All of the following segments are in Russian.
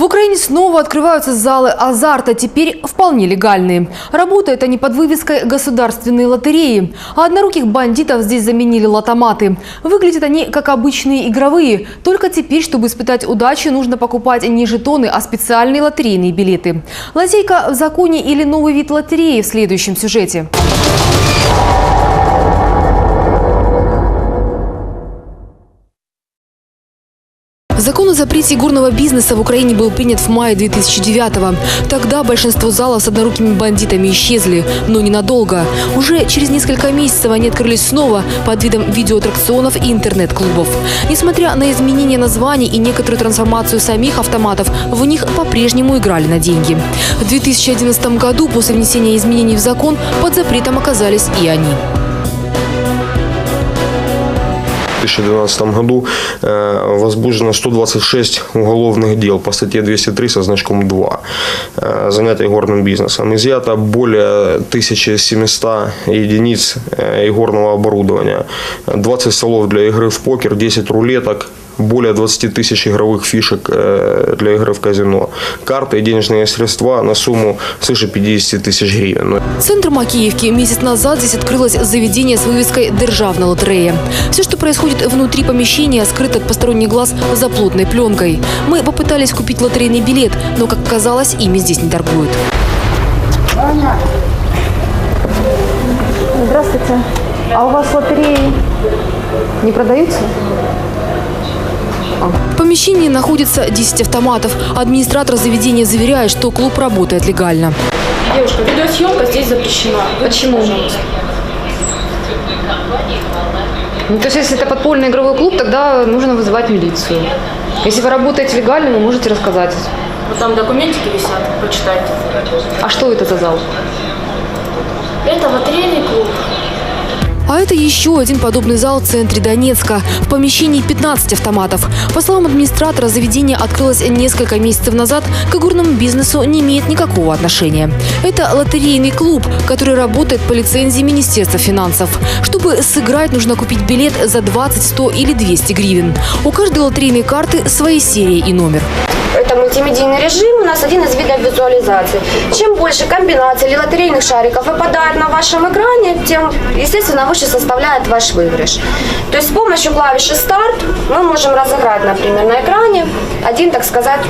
В Украине снова открываются залы азарта, теперь вполне легальные. Работают они под вывеской «Государственные лотереи». А одноруких бандитов здесь заменили лотоматы. Выглядят они как обычные игровые. Только теперь, чтобы испытать удачу, нужно покупать не жетоны, а специальные лотерейные билеты. Лазейка в законе или новый вид лотереи в следующем сюжете. Закон о запрете игорного бизнеса в Украине был принят в мае 2009-го. Тогда большинство залов с однорукими бандитами исчезли, но ненадолго. Уже через несколько месяцев они открылись снова под видом видеоаттракционов и интернет-клубов. Несмотря на изменение названий и некоторую трансформацию самих автоматов, в них по-прежнему играли на деньги. В 2011 году, после внесения изменений в закон, под запретом оказались и они. 2012 году возбуждено 126 уголовных дел по статье 203 со значком 2 э, занятия игорным бизнесом. Изъято более 1700 единиц игорного оборудования, 20 столов для игры в покер, 10 рулеток, более 20 тысяч игровых фишек э, для игры в казино, карты и денежные средства на сумму свыше 50 тысяч гривен. Центр Макеевки. Месяц назад здесь открылось заведение с вывеской «Державная лотерея». Все, что происходит внутри помещения, скрыто от посторонних глаз за плотной пленкой. Мы попытались купить лотерейный билет, но, как оказалось, ими здесь не торгуют. Здравствуйте. А у вас лотереи не продаются? В помещении находится 10 автоматов. Администратор заведения заверяет, что клуб работает легально. Девушка, видеосъемка здесь запрещена. Почему? Пожалуйста. Ну, то есть, если это подпольный игровой клуб, тогда нужно вызывать милицию. Если вы работаете легально, вы можете рассказать. Вот там документики висят, почитайте. А что это за зал? Это лотерейный клуб. А это еще один подобный зал в центре Донецка. В помещении 15 автоматов. По словам администратора, заведение открылось несколько месяцев назад, к игорному бизнесу не имеет никакого отношения. Это лотерейный клуб, который работает по лицензии Министерства финансов. Чтобы сыграть, нужно купить билет за 20, 100 или 200 гривен. У каждой лотерейной карты свои серии и номер. Это мультимедийный режим, у нас один из видов визуализации. Чем больше комбинаций или лотерейных шариков выпадает на вашем экране, тем, естественно, выше составляет ваш выигрыш. То есть с помощью клавиши «Старт» мы можем разыграть, например, на экране один, так сказать,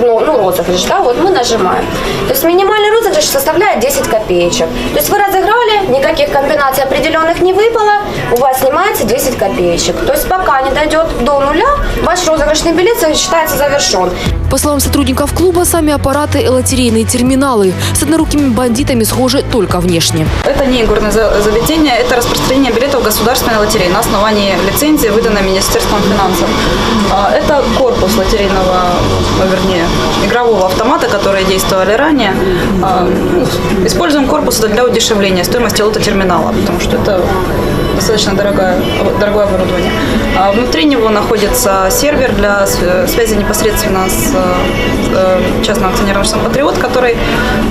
ну, ну, розыгрыш, да, вот мы нажимаем. То есть минимальный розыгрыш составляет 10 копеечек. То есть вы разыграли, никаких комбинаций определенных не выпало, у вас снимается 10 копеечек. То есть пока не дойдет до нуля, ваш розыгрышный билет считается завершен. По словам сотрудников клуба, сами аппараты и лотерейные терминалы с однорукими бандитами схожи только внешне. Это не игорное за- заведение, это распространение билетов государственной лотереи на основании лицензии, выданной Министерством финансов. А, Это корпус лотерейного, ну, вернее, игрового автомата, которые действовали ранее. А, ну, Используем корпус для удешевления стоимости лототерминала, потому что это достаточно дорогое, дорогое оборудование. А Внутри него находится сервер для св- связи непосредственно с э, частным акционерным обществом «Патриот», который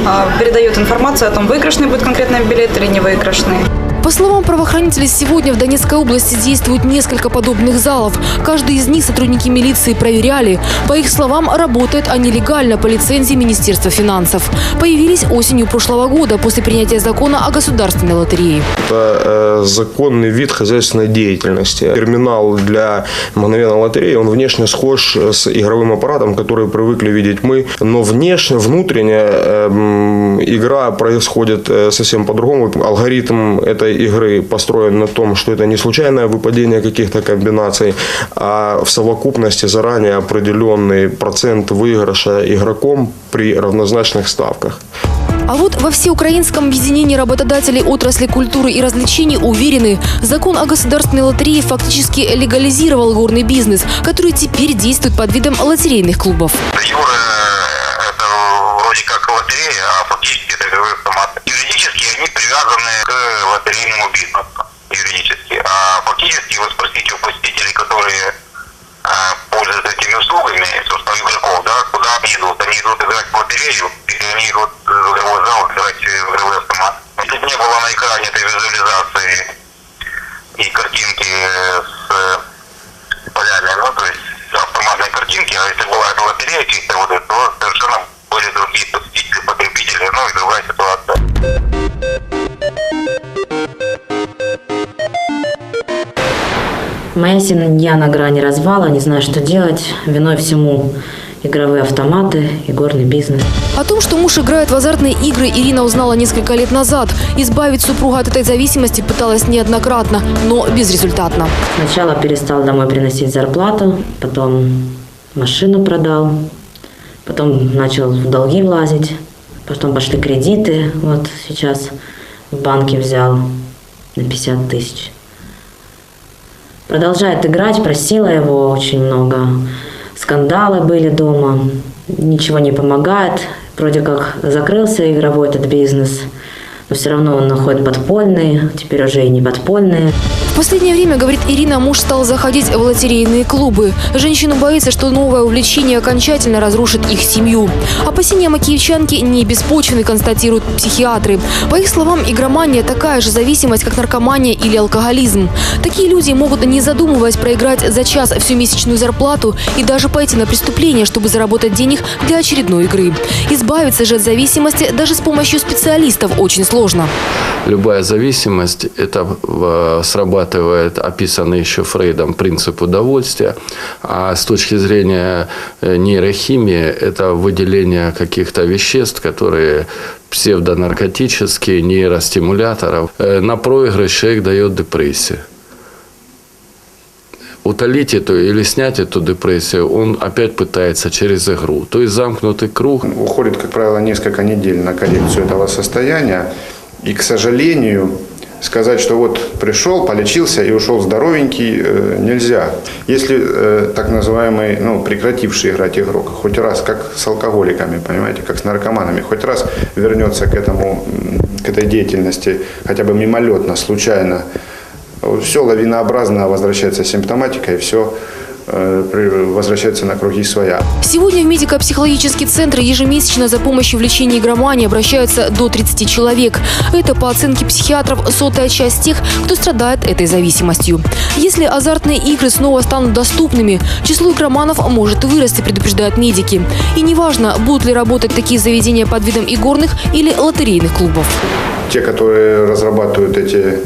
а, передает информацию о том, выигрышный будет конкретный билет или невыигрышный. По словам правоохранителей, сегодня в Донецкой области действует несколько подобных залов. Каждый из них сотрудники милиции проверяли. По их словам, работают они легально по лицензии Министерства финансов. Появились осенью прошлого года после принятия закона о государственной лотерее. Это э, законный вид хозяйственной деятельности. Терминал для мгновенной лотереи, он внешне схож с игровым аппаратом, который привыкли видеть мы, но внешне, внутренне э, игра происходит э, совсем по-другому. Алгоритм этой игры построен на том, что это не случайное выпадение каких-то комбинаций, а в совокупности заранее определенный процент выигрыша игроком при равнозначных ставках. А вот во всеукраинском объединении работодателей отрасли культуры и развлечений уверены, закон о государственной лотерее фактически легализировал горный бизнес, который теперь действует под видом лотерейных клубов. Юра это вроде как лотерея, а фактически это игровой автомат. would be not Моя семья на грани развала, не знаю, что делать. Виной всему игровые автоматы и горный бизнес. О том, что муж играет в азартные игры, Ирина узнала несколько лет назад. Избавить супруга от этой зависимости пыталась неоднократно, но безрезультатно. Сначала перестал домой приносить зарплату, потом машину продал, потом начал в долги влазить, потом пошли кредиты. Вот сейчас в банке взял на 50 тысяч. Продолжает играть, просила его очень много. Скандалы были дома, ничего не помогает. Вроде как закрылся игровой этот бизнес, но все равно он находит подпольные, теперь уже и не подпольные. В последнее время, говорит Ирина, муж стал заходить в лотерейные клубы. Женщина боится, что новое увлечение окончательно разрушит их семью. Опасения макиевчанки не беспочвены, констатируют психиатры. По их словам, игромания такая же зависимость, как наркомания или алкоголизм. Такие люди могут, не задумываясь, проиграть за час всю месячную зарплату и даже пойти на преступление, чтобы заработать денег для очередной игры. Избавиться же от зависимости даже с помощью специалистов очень сложно. Любая зависимость – это э, срабатывает описанный еще Фрейдом принцип удовольствия. А с точки зрения э, нейрохимии – это выделение каких-то веществ, которые псевдонаркотические, нейростимуляторов. Э, На проигрыш человек дает депрессию утолить эту или снять эту депрессию, он опять пытается через игру. То есть замкнутый круг. Уходит, как правило, несколько недель на коррекцию этого состояния. И, к сожалению, сказать, что вот пришел, полечился и ушел здоровенький, э, нельзя. Если э, так называемый, ну, прекративший играть игрок, хоть раз, как с алкоголиками, понимаете, как с наркоманами, хоть раз вернется к этому, к этой деятельности, хотя бы мимолетно, случайно, все лавинообразно возвращается симптоматика, и все возвращается на круги своя. Сегодня в медико-психологический центр ежемесячно за помощью в лечении игромании обращаются до 30 человек. Это, по оценке психиатров, сотая часть тех, кто страдает этой зависимостью. Если азартные игры снова станут доступными, число игроманов может вырасти, предупреждают медики. И неважно, будут ли работать такие заведения под видом игорных или лотерейных клубов. Те, которые разрабатывают эти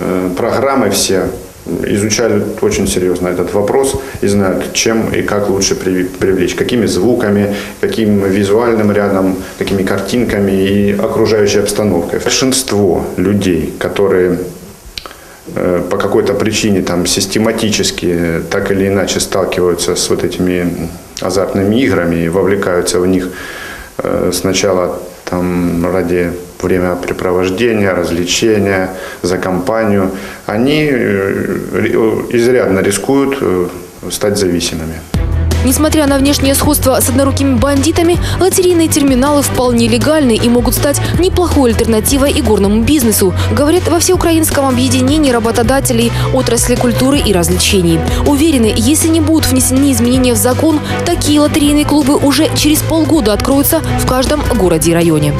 э, программы все, изучали очень серьезно этот вопрос и знают, чем и как лучше привлечь, какими звуками, каким визуальным рядом, какими картинками и окружающей обстановкой. Большинство людей, которые э, по какой-то причине там систематически так или иначе сталкиваются с вот этими азартными играми и вовлекаются в них э, сначала там ради времяпрепровождения, развлечения, за компанию, они э, изрядно рискуют э, стать зависимыми. Несмотря на внешнее сходство с однорукими бандитами, лотерейные терминалы вполне легальны и могут стать неплохой альтернативой игорному бизнесу, говорят во всеукраинском объединении работодателей отрасли культуры и развлечений. Уверены, если не будут внесены изменения в закон, такие лотерейные клубы уже через полгода откроются в каждом городе и районе.